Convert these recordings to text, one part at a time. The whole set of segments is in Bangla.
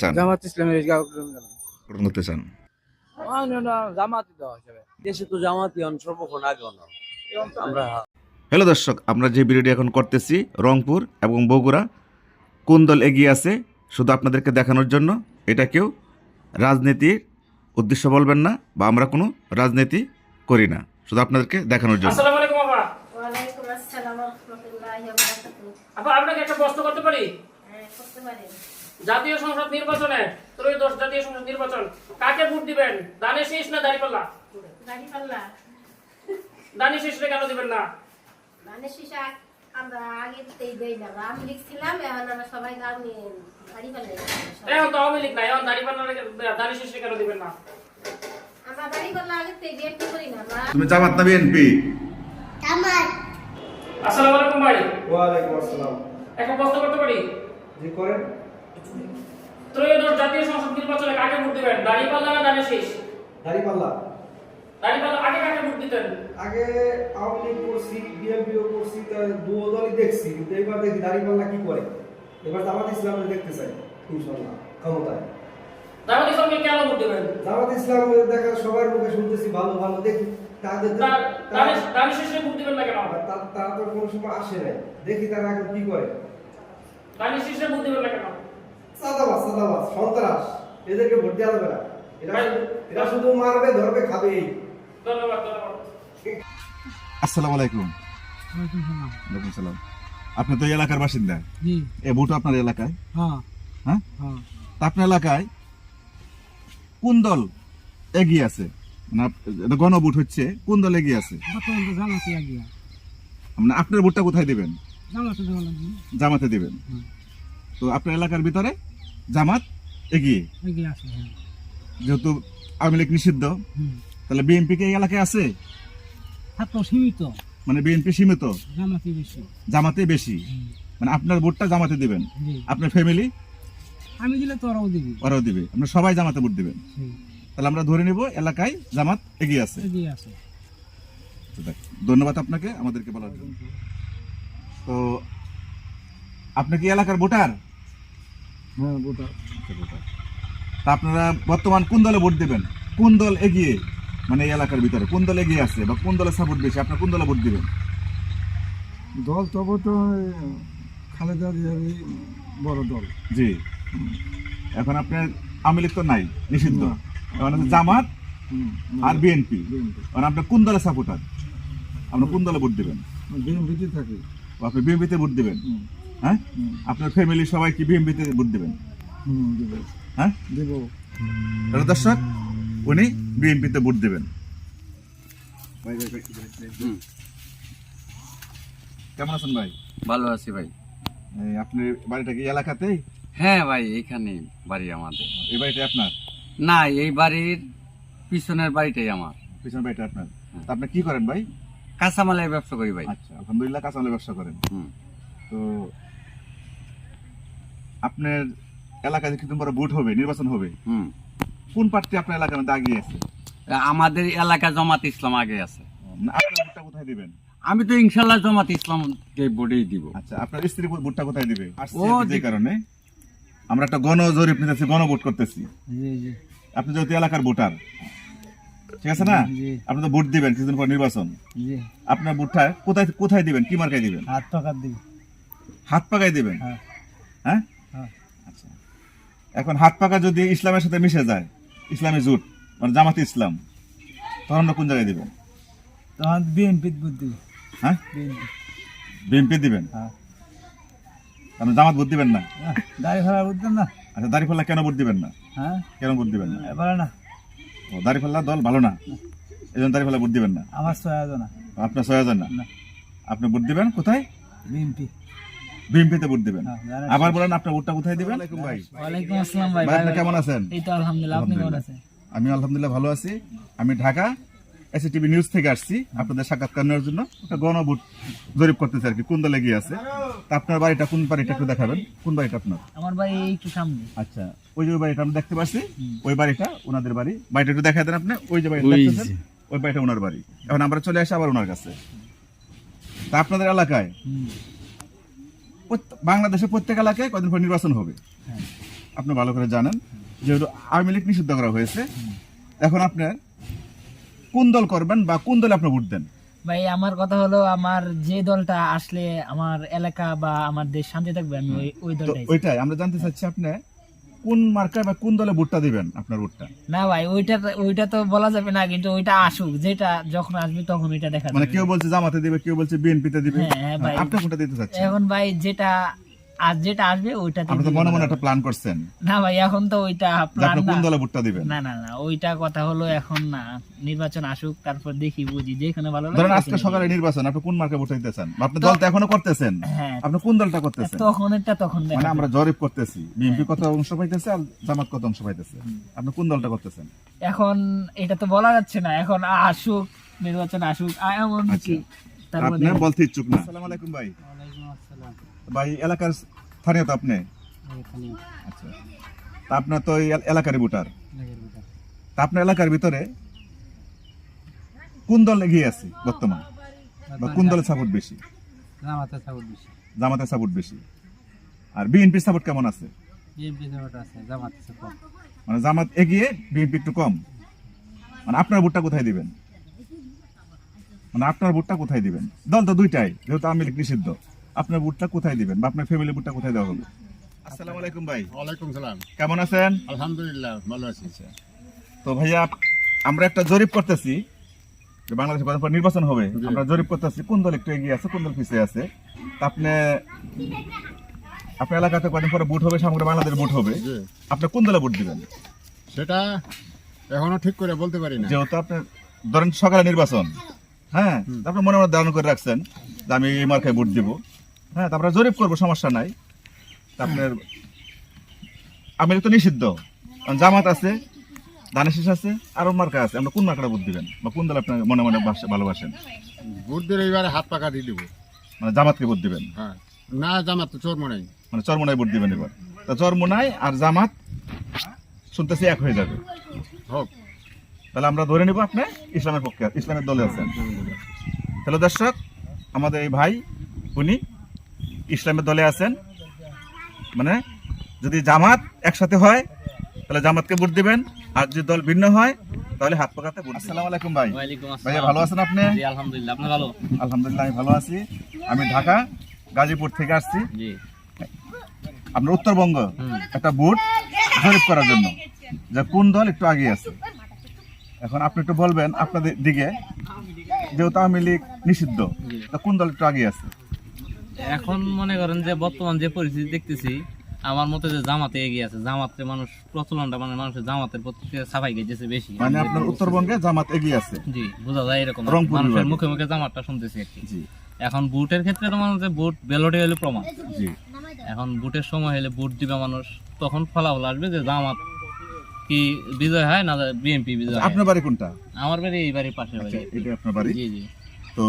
চান? জামাত ইসলামের গঠন করতে চান? জামাত দেওয়া হিসেবে। দেশে তো জামাতি হন সর্বক্ষণ আগে আমরা হ্যালো দর্শক আমরা যে ভিডিওটি এখন করতেছি রংপুর এবং বগুড়া কোন দল এগিয়ে আছে শুধু আপনাদেরকে দেখানোর জন্য এটা কেউ রাজনীতির উদ্দেশ্য বলবেন না বা আমরা কোনো রাজনীতি করি না শুধু আপনাদেরকে দেখানোর জন্য। আসসালামু আলাইকুম আপা ওয়ালাইকুম আসসালাম রহমতুল্লাহি ওয়া বারাকাতুহু। আপা আপনাকে একটা প্রশ্ন করতে পারি? হ্যাঁ জাতীয় সংসদ নির্বাচনে ত্রয়োদশ জাতীয় সংসদ নির্বাচন। কাকে ভোট দিবেন? দানে শেষ না দাঁড়িপাল্লা? গাড়ি পাল্লা দানি শেষে কেন দিবেন না? শিশা আমরা আগে তেই দেই না আমি লিখছিলাম এখন আমরা সবাই আমি গাড়ি পাল্লা এখন তো এখন দাঁড়িপাল্লা দানি শেষে কেন দিবেন না? আমরা গাড়ি পাল্লা আগে তেই বিএনপি করি না তুমি জামাত না বিএনপি? আসসালামু আলাইকুম ভাই। ওয়ালাইকুম আসসালাম। একটা প্রশ্ন করতে পারি? জি করেন। ত্রয়োদশ জাতীয় সংসদ নির্বাচনে কাকে ভোট দিবেন? দাঁড়িপাল্লা না দানি শেষ? দাঁড়িপাল্লা। দাঁড়িপাল্লা আগে কাকে ভোট দিতেন? আগে আওয়ামী লীগ করছি বিএনপিও করছি তা দুও দলই দেখছি কিন্তু এবার দেখি দাঁড়িপাল্লা কি করে? এবার জামাত ইসলামের দেখতে চাই ইনশাল্লাহ ক্ষমতায়। জামাত ইসলামকে কেন ভোট দিবেন? জামাত ইসলাম দেখা সবার মুখে শুনতেছি ভালো ভালো দেখি। তাদের তারা- শেষে ভোট দিবেন না কেন? তারা তো কোনো সময় আসে নাই দেখি তারা এখন কি করে। দানি শেষে ভোট দিবেন না কেন? সন্ত্রাস এদেরকে ভোট দেওয়া যাবে না। এরা এরা শুধু মারবে ধরবে খাবে। এই ধন্যবাদ ধন্যবাদ। আসসালামু আলাইকুম। ওয়ালাইকুম সালাম। আপনি তো এলাকার বাসিন্দা। জি। এ ভোট আপনার এলাকায়? হ্যাঁ। হ্যাঁ? হ্যাঁ। আপনার এলাকায় কোন দল এগিয়ে আছে? মানে গণভোট হচ্ছে কোন দল এগিয়ে আছে? মানে আপনার ভোটটা কোথায় দেবেন? জামাতে দিবেন। তো আপনার এলাকার ভিতরে জামাত এগিয়ে? হ্যাঁ। যেহেতু আওয়ামী লীগ নিষিদ্ধ তাহলে বিএনপি কে এই এলাকায় আছে? সীমিত। মানে বিএনপি সীমিত? জামাতে বেশি। মানে আপনার ভোটটা জামাতে দিবেন? আপনার ফ্যামিলি আমি দিলে তো ওরাও দিবি। ওরাও দিবে। আমরা সবাই জামাতে ভোট দিবেন। তাহলে আমরা ধরে নিব এলাকায় জামাত এগিয়ে আছে। এগিয়ে আছে। ধন্যবাদ আপনাকে আমাদেরকে বলার জন্য। তো আপনি কি এলাকার ভোটার? হ্যাঁ তা আপনারা বর্তমান কোন দলে ভোট দেবেন? কোন দল এগিয়ে মানে এই এলাকার ভিতরে? কোন দল এগিয়ে আছে বা কোন দলের সাপোর্ট বেশি? আপনার কোন দলে ভোট দেবেন? দল তবু তো খালেদা জিয়ারই বড় দল। জি। এখন আপনার আওয়ামী লীগ তো নাই নিষিদ্ধ। এখন জামাত আর বিএনপি। এখন আপনার কোন দলের সাপোর্টার আপনার কোন দলে ভোট দেবেন? বিএনপিতে থাকে। আপনি বিএনপিতে ভোট দিবেন? হ্যাঁ? আপনার ফ্যামিলি সবাই কি বিএনপিতে ভোট দিবেন? হ্যাঁ? দেব। তাহলে দর্শক উনি বিএনপিতে ভোট দেবেন। কেমন আছেন ভাই? ভালো আছি ভাই। এই আপনার বাড়িটা কি এলাকাতেই? হ্যাঁ ভাই এখানে বাড়ি আমাদের। এই বাড়িটা আপনার? না এই বাড়ির পিছনের বাড়িটাই আমার। পিছনের বাড়িটা আপনার? তা আপনি কি করেন ভাই? কাঁচামালের ব্যবসা করি ভাই। আচ্ছা আলহামদুলিল্লাহ কাঁচামালের ব্যবসা করেন। হুম। তো আপনার এলাকায় কিছুদিন পরে ভোট হবে নির্বাচন হবে হুম। কোন প্রার্থী আপনার এলাকার মধ্যে আগিয়ে আছে? আমাদের এলাকা জমাত ইসলাম আগে আছে। মানে আপনার ভোটটা কোথায় দিবেন? আমি তো ইনশাল্লাহ জমাত ইসলামকে ভোটেই দিব। আচ্ছা আপনার স্ত্রী ভোটটা কোথায় দিবে? ও যে কারণে। আমরা একটা গণ জরিপ নিতেছি গণ ভোট করতেছি। জি জি। আপনি যেহেতু এলাকার ভোটার ঠিক আছে না? আপনি তো ভোট দিবেন কিছুদিন পর নির্বাচন। আপনার ভোটটা কোথায় কোথায় দিবেন? কি মার্কায় দিবেন? হাত পাকায় দিবি হাত পাকায় দিবেন? হ্যাঁ। হ্যাঁ? আচ্ছা। এখন হাত পাকা যদি ইসলামের সাথে মিশে যায় ইসলামী জোট মানে জামাতে ইসলাম তখন আমরা কোন জায়গায় দিবেন তখন বিএনপি বুদ্ধি হ্যাঁ? বিএনপি দিবেন? হ্যাঁ। আপনি জামাত ভোট দিবেন না? গাড়ি ভাড়া বুঝতেন না। আচ্ছা দাঁড়িপাল্লা কেন ভোট দিবেন না? হ্যাঁ? কেন ভোট দিবেন না? এবারে না। ও দাঁড়িপাল্লা দল ভালো না। এই জন্য দাঁড়িপাল্লা ভোট দিবেন না। আমার সহায়তা না। আপনার ছয় হাজার না? না। আপনি ভোট দিবেন কোথায়? বিএনপি বিএনপিতে ভোট দিবেন। হ্যাঁ। আবার বলেন আপনার ভোটটা কোথায় দিবেন? ভাই। ওয়ালাইকুম আসসালাম ভাই ভাই আপনি কেমন আছেন? এই তো আলহামদুলিল্লাহ আপনি কেমন আছেন? আমি আলহামদুলিল্লাহ ভালো আছি। আমি ঢাকা এসিটিভি নিউজ থেকে আসছি আপনাদের সাক্ষাৎকার নেওয়ার জন্য। একটা গণভোট জরিপ করতেছি আর কি কোন দলে গিয়ে আছে। তা আপনার বাড়িটা কোন বাড়িটা একটু দেখাবেন? কোন বাড়িটা আপনার? আমার ভাই এই একটু সামনে। আচ্ছা ওই যে বাড়িটা আমরা দেখতে পাচ্ছি ওই বাড়িটা ওনাদের বাড়ি। বাড়িটা একটু দেখা দেন আপনি ওই যে বাড়িটা দেখতেছেন ওই বাড়িটা ওনার বাড়ি। এখন আমরা চলে আসি আবার ওনার কাছে। তা আপনাদের এলাকায় হুম, প্রত্যেক- এলাকায় কদিন পর নির্বাচন হবে। আপনি ভালো করে জানেন। যেহেতু আওয়ামী লীগ নিষিদ্ধ করা হয়েছে। এখন আপনার কোন দল করবেন বা কোন দলে আপনি ভোট দেন? ভাই আমার কথা হলো আমার যে দলটা আসলে আমার এলাকা বা আমার দেশ শান্তি থাকবে আমি ওই ওই দলটাই ওইটাই আমরা জানতে চাচ্ছি আপনি কোন মার্কায় বা কোন দলে ভোটটা দিবেন আপনার ভোটটা? না ভাই ওইটা ওইটা তো বলা যাবে না কিন্তু ওইটা আসুক যেটা যখন আসবে তখন ওইটা দেখা মানে কেউ বলছে জামাতে দিবে কেউ বলছে বিএনপিতে দিবে। হ্যাঁ, হ্যাঁ, ভাই। আপনি কোনটা দিতে চাচ্ছেন? এখন ভাই যেটা আজ যেটা আসবে ওইটা আপনি তো মনে মনে একটা প্ল্যান করছেন। না ভাই এখন তো ওইটা প্ল্যান কোন দলে ভোটটা দিবেন? না না না ওইটা কথা হলো এখন না নির্বাচন আসুক তারপর দেখি বুঝি যেখানে ভালো লাগে ধরেন আজকে সকালে নির্বাচন আপনি কোন মার্কে ভোট দিতে চান? আপনি দল তো এখনও করতেছেন? হ্যাঁ। আপনি কোন দলটা করতেছেন? তখন এটা তখন মানে আমরা জরিপ করতেছি বিএনপি কত অংশ পাইতেছে আর জামাত কত অংশ পাইতেছে? আপনি কোন দলটা করতেছেন? এখন এটা তো বলা যাচ্ছে না এখন আসুক নির্বাচন আসুক এমন আচ্ছা। কি। তারপর আপনি বলতে ইচ্ছুক না। আসসালামু আলাইকুম ভাই। ভাই এলাকার স্থানীয় তো আপনি? আচ্ছা। তা আপনার তো এই এল- এলাকারই ভোটার। তা আপনার এলাকার ভিতরে কোন দল এগিয়ে আছে বর্তমান? বা কোন দলের সাপোর্ট বেশি? জামাতে সাপোর্ট বেশি। জামাতের সাপোর্ট বেশি। আর বিএনপির সাপোর্ট কেমন আছে? মানে জামাত এগিয়ে বিএনপি একটু কম। মানে আপনার ভোটটা কোথায় দিবেন? মানে আপনার ভোটটা কোথায় দিবেন? দল তো দুইটাই যেহেতু লীগ নিষিদ্ধ। আপনার বুটটা কোথায় দিবেন? বা আপনার ফ্যামিলি বুটটা কোথায় দেওয়া হবে? আসসালামু আলাইকুম ভাই। ওয়ালাইকুম সালাম। কেমন আছেন? আলহামদুলিল্লাহ ভালো আছি তো ভাইয়া আমরা একটা জরিপ করতেছি যে বাংলাদেশে কদিন পর নির্বাচন হবে। আমরা জরিপ করতেছি কোন দল একটু এগিয়ে আছে কোন দল পিছিয়ে আছে। আপনি আপনার এলাকাতে কদিন পরে ভোট হবে সমগ্র বাংলাদেশ ভোট হবে। আপনি কোন দলে ভোট দিবেন? সেটা এখনও ঠিক করে বলতে পারি না। যেহেতু আপনার ধরেন সকালে নির্বাচন হ্যাঁ? তারপরে মনে মনে ধারণ করে রাখছেন যে আমি এই মার্কায় ভোট দিব। হ্যাঁ তারপরে জরিপ করব সমস্যা নাই। আপনার আমি তো নিষিদ্ধ। জামাত আছে দানেশিস আছে আরও মার্কা আছে। আমরা কোন মার্কাটা ভোট দিবেন? বা কোন দল আপনার মনে মনে ভালোবাসেন? ভোট দিলে এবারে হাত পাকা দিয়ে দিব। মানে জামাতকে ভোট দিবেন? হ্যাঁ। না জামাত তো চোর মনে মানে চরমোনায় ভোট দিবেন এবার। তা চরমোনায় আর জামাত শুনতেছি এক হয়ে যাবে। হোক। তাহলে আমরা ধরে নিব আপনি ইসলামের পক্ষে ইসলামের দলে আছেন। হ্যালো দর্শক আমাদের এই ভাই উনি ইসলামের দলে আছেন মানে যদি জামাত একসাথে হয় তাহলে জামাতকে ভোট দিবেন আর যদি দল ভিন্ন হয় তাহলে হাত পাকাতে ভোট আসসালামু আলাইকুম ভাই। ভাইয়া ভালো আছেন আপনি? জি আলহামদুলিল্লাহ আপনি ভালো? আলহামদুলিল্লাহ আমি ভালো আছি। আমি ঢাকা গাজীপুর থেকে আসছি। জি। আপনার উত্তরবঙ্গ একটা বুট জরিপ করার জন্য যে কোন দল একটু আগে আছে। এখন আপনি একটু বলবেন আপনাদের দিকে যেহেতু আওয়ামী লীগ নিষিদ্ধ তা কোন দল একটু আগে আছে? এখন মনে করেন যে বর্তমান যে পরিস্থিতি দেখতেছি আমার মতে যে জামাতে এগিয়ে আছে। জামাতে মানুষ প্রচলনটা মানে মানুষের জামাতের প্রতি সাফাই গেছে বেশি। মানে আপনার উত্তরবঙ্গে জামাত এগিয়ে আছে। জি বোঝা যায় এরকম। মানুষের মুখে মুখে জামাতটা শুনতেছি আর কি। জি। এখন বুটের ক্ষেত্রে তো মানুষ যে বুট ব্যালটে হলে প্রমাণ। জি। এখন বুটের সময় হলে বুট দিবে মানুষ তখন ফলাফল আসবে যে জামাত কি বিজয় হয় না বিএনপি বিজয় আপনার বাড়ি কোনটা? আমার বাড়ি এই বাড়ির পাশে বাড়ি। আচ্ছা এটা আপনার বাড়ি। জি জি। তো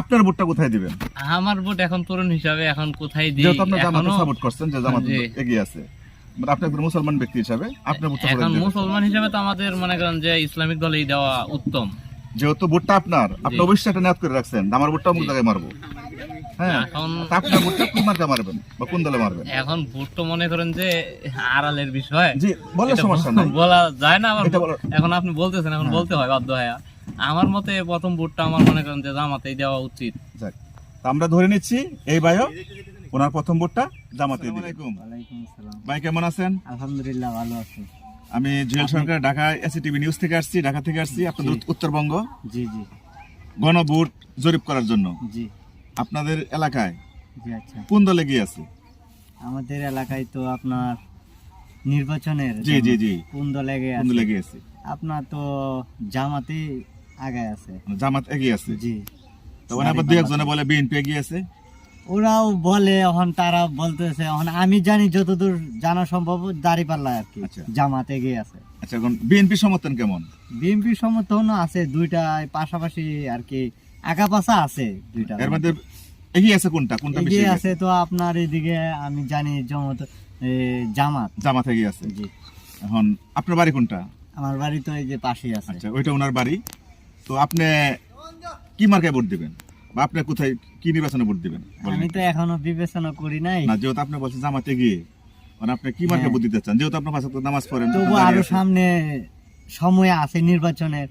আপনার ভোটটা কোথায় দিবেন? আমার বুট এখন তরুণ হিসাবে এখন কোথায় দিই? যেহেতু আপনি জামাতে সাপোর্ট করছেন যে জামাত এগিয়ে আছে। মানে আপনি একজন মুসলমান ব্যক্তি হিসাবে আপনার ভোটটা এখন মুসলমান হিসাবে তো আমাদের মনে করেন যে ইসলামিক দলেই দেওয়া উত্তম। যেহেতু ভোটটা আপনার আপনি অবশ্যই একটা নিয়াত করে রাখছেন। আমার ভোটটা অমুক জায়গায় মারবো। হ্যাঁ এখন আপনার ভোটটা কোন মার্কা মারবেন বা কোন দলে মারবেন? এখন ভোট তো মনে করেন যে আড়ালের বিষয়। জি বলে সমস্যা নাই। বলা যায় না আবার এখন আপনি বলতেছেন এখন বলতে হয় বাধ্য হয়। আমার মতে প্রথম ভোটটা আমার মনে করেন যে জামাতেই দেওয়া উচিত। যাক তা আমরা ধরে নিচ্ছি এই ভাইও ওনার প্রথম ভোটটা জামাতে দিবেন ভাই কেমন আছেন? আলহামদুলিল্লাহ ভালো আছি। আমি Jewel Sarkar Dhaka AC TV news থেকে আসছি ঢাকা থেকে আসছি আপনাদের উত্তরবঙ্গ। জি জি। গণভোট জরিপ করার জন্য। জি। আপনাদের এলাকায় জি আচ্ছা। কোন দলে গিয়ে আছে? আমাদের এলাকায় তো আপনার নির্বাচনের জি জি জি। কোন দলে গিয়ে আছে? আপনার তো জামাতে আগে আছে। মানে জামাত এগিয়ে আছে। জি। আবার একজনে বলে বিএনপি এগিয়ে আছে। ওরাও বলে এখন তারা বলতেছে এখন আমি জানি যতদূর জানা সম্ভব দাঁড়িপাল্লা আর কি আচ্ছা। জামাত এগিয়ে আছে। আচ্ছা এখন বিএনপি সমর্থন কেমন? বিএনপি সমর্থন আছে দুইটাই পাশাপাশি আর কি আঁকা পাশা আছে দুইটা এর মধ্যে এগিয়ে আছে কোনটা? কোনটা বেশি এগিয়ে আছে তো আপনার এদিকে আমি জানি জমত জামাত। জামাত এগিয়ে আছে। জি। এখন আপনার বাড়ি কোনটা? আমার বাড়ি তো এই যে পাশেই আছে। আচ্ছা ওইটা ওনার বাড়ি? তো আপনি কি মার্কায় ভোট দিবেন? বা আপনি কোথায় কি নির্বাচনে ভোট দিবেন? আমি তো এখনও বিবেচনা করি নাই। না যেহেতু আপনি বলছেন জামাতে গিয়ে মানে আপনি কি মার্কে হ্যাঁ। ভোট দিতে চান? যেহেতু আপনার পাশে নামাজ পড়েন তবু আরও সামনে সময় আছে নির্বাচনের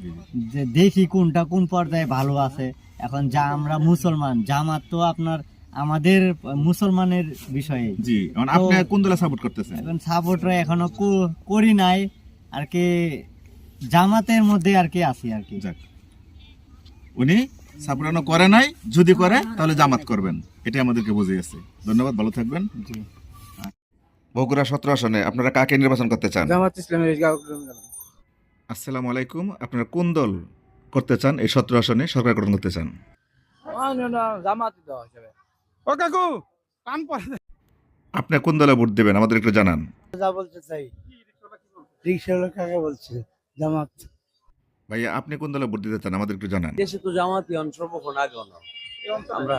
যে দেখি কোনটা কোন পর্যায়ে ভালো আছে। এখন যা আমরা মুসলমান জামাত তো আপনার আমাদের মুসলমানের বিষয়ে। জি এখন আপনি কোন দলে সাপোর্ট করতেছেন? এখন সাপোর্টরা এখনও করি নাই। আর কি জামাতের মধ্যে আর কি আছি আর কি। উনি সাপোর্ট এখনও করে নাই যদি করে তাহলে জামাত করবেন। এটাই আমাদেরকে বুঝিয়েছে ধন্যবাদ ভালো থাকবেন। বগুড়া সতেরো আসনে আপনারা কাকে নির্বাচন করতে চান? জামাত ইসলামের আসসালামু আলাইকুম আপনারা কোন দল করতে চান এই সতেরো আসনে সরকার গঠন করতে চান? ও কাকু কান পড়ে আপনি কোন দলে ভোট দেবেন আমাদের একটু জানান। যা বলতে চাই রিক্সাওয়ালা কাকে বলছে? জামাত। ভাইয়া আপনি কোন দলে ভোট দিতে চান? আমাদের একটু জানান। দেশে তো জামাতি সর্বক্ষণ আগে না আমরা